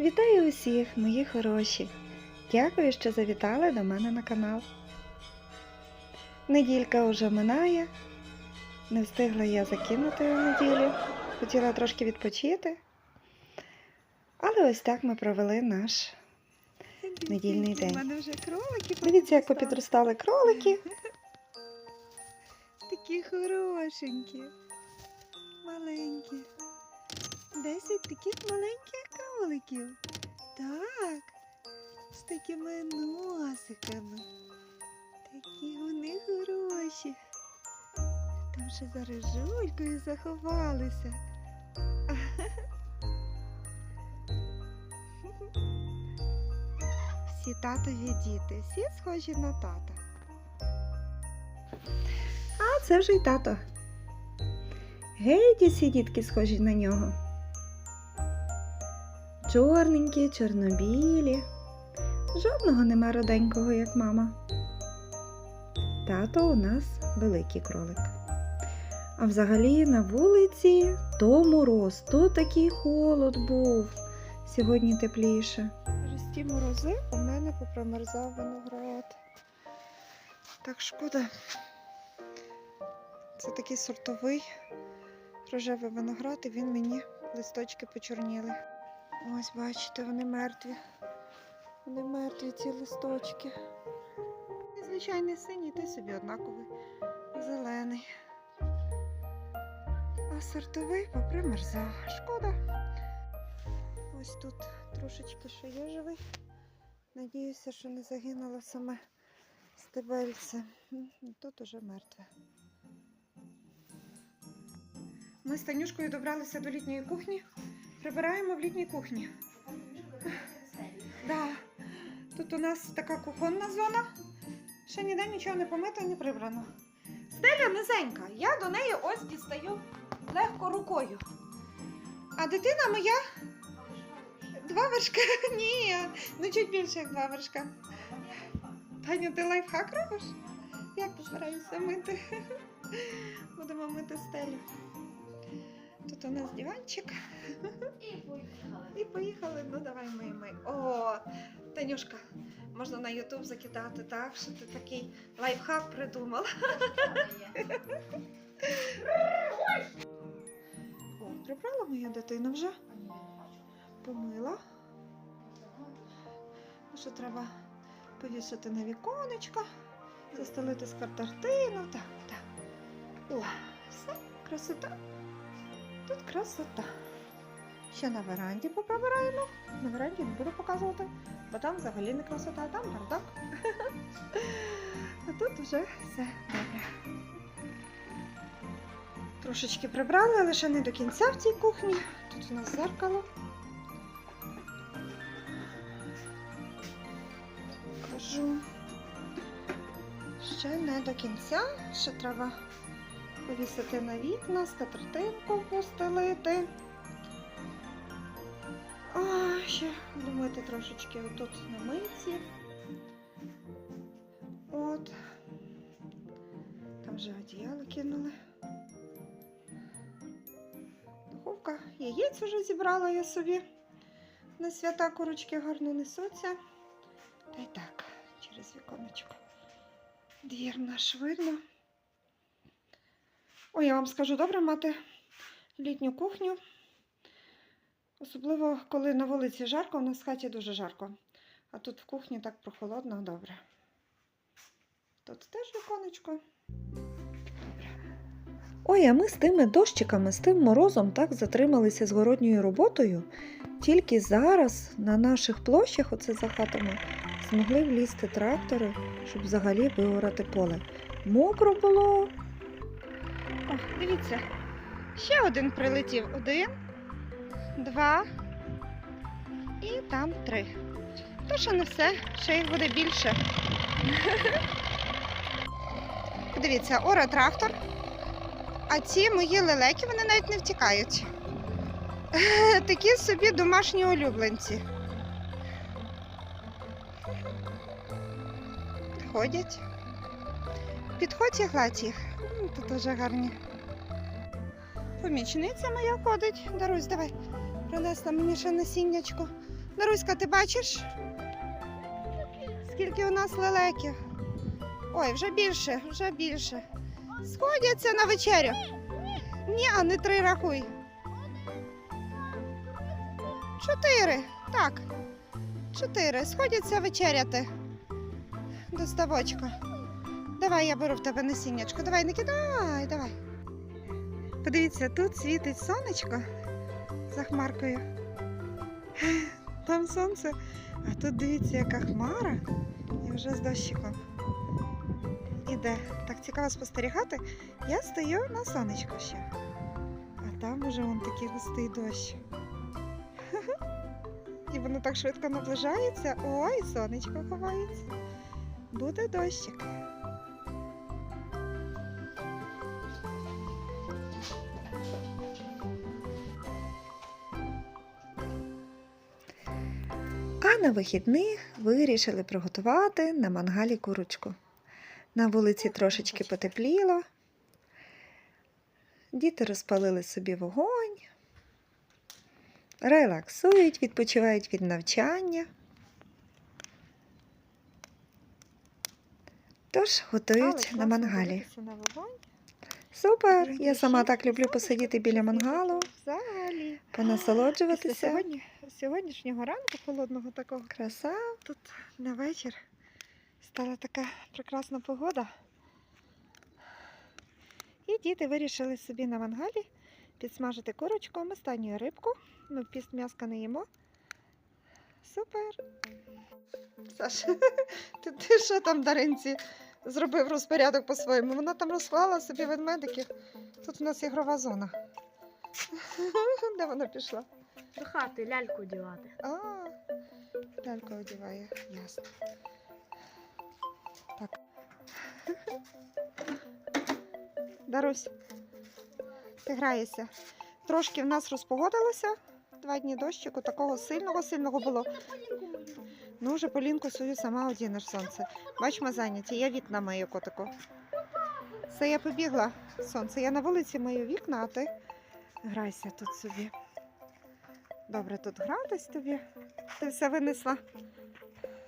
Вітаю усіх, мої хороші! Дякую, що завітали до мене на канал. Неділька уже минає. Не встигла я закинути у неділю. Хотіла трошки відпочити. Але ось так ми провели наш. Недільний день. Вже Дивіться, як попідростали кролики. Такі хорошенькі, маленькі. Десять таких маленьких кроликів. Так, з такими носиками. Такі вони хороші. Там ще за рижулькою заховалися. Всі татові діти, всі схожі на тата. А це вже й тато. Геть усі дітки схожі на нього. Чорненькі, чорнобілі. Жодного нема роденького, як мама. Тато у нас великий кролик. А взагалі на вулиці то мороз, то такий холод був. Сьогодні тепліше. Через ті морози у мене попромерзав виноград. Так шкода. Це такий сортовий рожевий виноград, і він мені листочки почорніли. Ось, бачите, вони мертві. Вони мертві, ці листочки. І звичайний синій, той собі однаковий. Зелений. А сортовий попримерзав. Шкода. Ось тут трошечки ще є живий. Надіюся, що не загинуло саме стебельце. Тут уже мертве. Ми з Танюшкою добралися до літньої кухні. Прибираємо в літній кухні. Да. Тут у нас така кухонна зона. Ще ніде нічого не помито не прибрано. Стеля низенька. Я до неї ось дістаю легко рукою. А дитина моя Два вершка? Ні, ну чуть більше як два вершка. Таня, ти лайфхак робиш? Як збираєшся мити? Будемо мити стелю. Тут у нас диванчик. І поїхали. Ну давай ми ми. О, Танюшка, можна на Ютуб закидати, так? Що ти такий лайфхак придумала. О, прибрала моя дитина вже. Помила. Ну, Що треба повісити на віконечко, застелити скатертину. Так, так. О, все, красота. Тут красота. Ще на веранді поприбираємо. На веранді не буду показувати, бо там взагалі не красота, там бардак. А тут вже все добре. Трошечки прибрали, але ще не до кінця в цій кухні. Тут у нас зеркало. Кажу. Ще не до кінця. Ще треба повісити на вікна, скатертинку постелити. А, ще домити трошечки отут на митці. От. Там вже одіяло кинули. Духовка. Яєць вже зібрала я собі. На свята курочки гарно несуться. Та й так, через віконечко. Двір наш видно. Ой, я вам скажу, добре мати літню кухню. Особливо, коли на вулиці жарко, у нас в хаті дуже жарко. А тут в кухні так прохолодно, добре. Тут теж віконечко. Ой, а ми з тими дощиками, з тим морозом так затрималися з городньою роботою. Тільки зараз на наших площах, оце за хатами, змогли влізти трактори, щоб взагалі виорати поле. Мокро було. О, дивіться, ще один прилетів. Один, два і там три. То ще не все, ще їх буде більше. Дивіться, ора трактор. А ці мої лелеки, вони навіть не втікають. Такі собі домашні улюбленці. Ходять. Підходь і гладь їх. Тут дуже гарні. Помічниця моя ходить. Дарусь, давай. Принесла мені ще насіннячко. Даруська, ти бачиш? Скільки у нас лелеків? Ой, вже більше, вже більше. Сходяться на вечерю. Ні, а не три рахуй. Чотири. Так. Чотири. Сходяться вечеряти. До ставочка. Давай я беру в тебе насіннячко. Давай, не кидай, давай. Подивіться, тут світить сонечко за хмаркою. Там сонце, а тут дивіться, яка хмара. І вже з дощиком. Іде. Так цікаво спостерігати. Я стою на сонечку ще. А там уже вон такий густий дощ. І воно так швидко наближається. Ой, сонечко ховається. Буде дощик. На вихідних вирішили приготувати на мангалі курочку. На вулиці трошечки потепліло. Діти розпалили собі вогонь, релаксують, відпочивають від навчання. Тож готують на мангалі. На вогонь. Супер! Я сама так люблю посидіти біля мангалу, Взагалі. Понасолоджуватися. Сьогодні, сьогоднішнього ранку холодного такого Краса. тут на вечір стала така прекрасна погода. І діти вирішили собі на мангалі підсмажити курочку, ми станню рибку. Ми піст м'яска не їмо. Супер. Саша, ти, ти що там Даринці зробив розпорядок по-своєму? Вона там розклала собі ведмедиків. Тут у нас ігрова зона. Де вона пішла? До хати ляльку дівати. А, ляльку одягає, ясно. Так. Дарусь, ти граєшся. Трошки в нас розпогодилося. Два дні дощику, такого сильного, сильного було. Ну, вже полінку свою сама одінеш сонце. Бач, зайняті, я вікна мию котику. Все, я побігла. Сонце, я на вулиці мию вікна, а ти грайся тут собі. Добре тут гратись тобі. Ти все винесла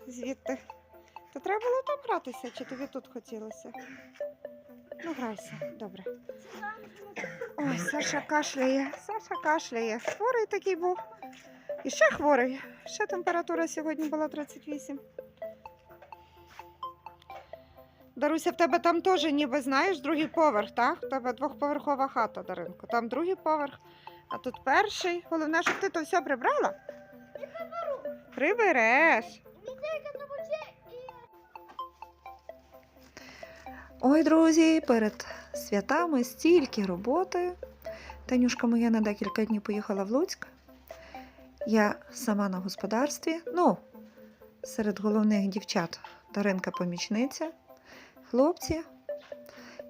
звідти. То треба було там гратися, чи тобі тут хотілося? Ну, грайся, добре. Ой, Саша кашляє, Саша кашляє. Хворий такий був. І ще хворий. Ще температура сьогодні була 38. Даруся, в тебе там теж ніби знаєш другий поверх, так? В тебе двохповерхова хата, Даринко. Там другий поверх, а тут перший. Головне, щоб ти то все прибрала. Прибереш. Ой, друзі, перед святами стільки роботи. Танюшка моя на декілька днів поїхала в Луцьк. Я сама на господарстві. Ну, серед головних дівчат Даринка помічниця. Хлопці,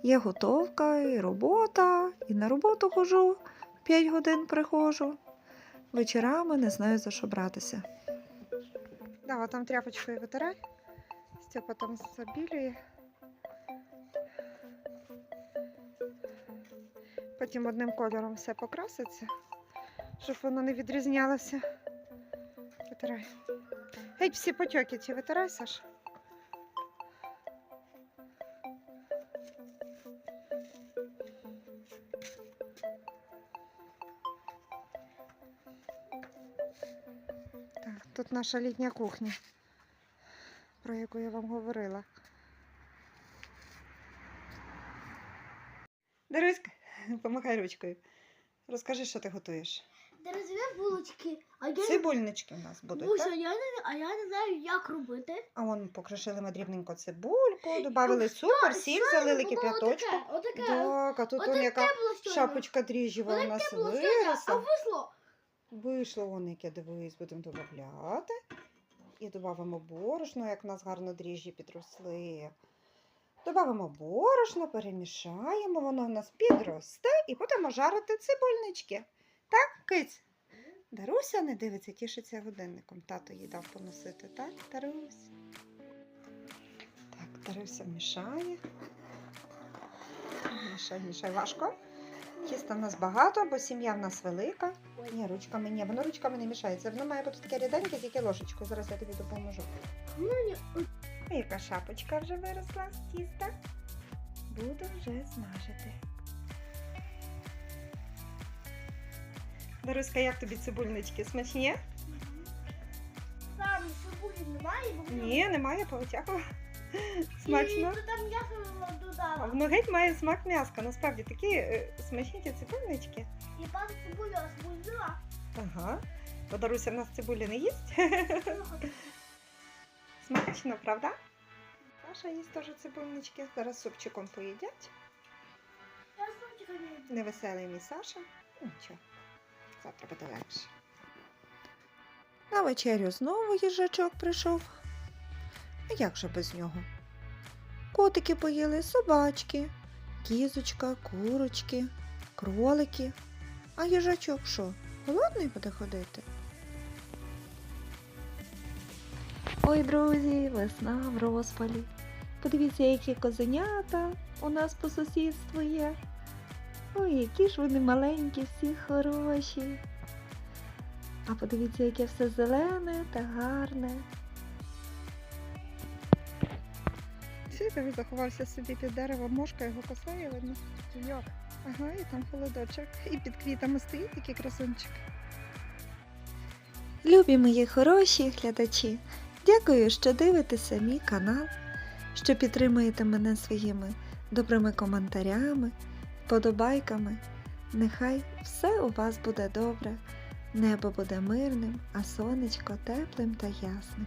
є готовка і робота, і на роботу хожу, 5 годин приходжу. Вечорами не знаю за що братися. Да, там тряпочкою витирай. Степа там забілює. Потім одним кольором все покраситься, щоб воно не відрізнялося. Витирай. Геть всі потьоки ці витирай, Саш. Тут наша літня кухня, про яку я вам говорила. Даруська, помахай ручкою. Розкажи, що ти готуєш. Дерев'яні булочки. А я, Цибульнички у нас будуть, Буся, так? я не, а я не знаю, як робити. А вон покришили ми дрібненько цибульку, додали цукор, сіль, залили кип'яточку. Отаке, отаке. Так, а тут он яка шапочка дріжджева у нас щойно, А виросла. Вийшло. Яке дивись, будемо додавати. І додамо борошно, як в нас гарно дріжджі підросли. Додамо борошно, перемішаємо, воно в нас підросте і будемо жарити цибульнички. Так, киць? Даруся не дивиться, тішиться годинником. Тато їй дав поносити, так, Дарусь? Так, Даруся мішає. Мішай, мішай. Важко? Тіста в нас багато, бо сім'я в нас велика. Ні, ручками ні, воно ручками не мішається. Воно має бути таке ріденьке, тільки ложечкою. Зараз я тобі допоможу. Ну, А яка шапочка вже виросла з тіста? Буду вже смажити. Даруська, як тобі цибульнички? Смачні? Там цибулі немає, бо Ні, немає, повитягла. І Смачно. то там м'ясо А додала. Воно геть має смак м'яска. Насправді такі е, смачні ті цибульнички. І пан цибулю розбудила. Ага. Бо Даруся в нас цибулі не їсть. Смачно, правда? Саша їсть теж цибульнички. Зараз супчиком поїдять. Я сумчика не їм. Невеселий мій Саша. Ну, Нічого. Завтра буде легше. На вечерю знову їжачок прийшов. А як же без нього? Котики поїли, собачки, кізочка, курочки, кролики. А їжачок що? Голодний буде ходити? Ой, друзі, весна в розпалі. Подивіться, які козенята у нас по сусідству є. Ой, які ж вони маленькі, всі хороші. А подивіться, яке все зелене та гарне. Сідав заховався собі під деревом, мошка його косає, видно. Як? Ага, і там холодочок. І під квітами стоїть такий красунчик. Любі мої хороші глядачі, дякую, що дивитеся мій канал, що підтримуєте мене своїми добрими коментарями, вподобайками. Нехай все у вас буде добре, небо буде мирним, а сонечко теплим та ясним.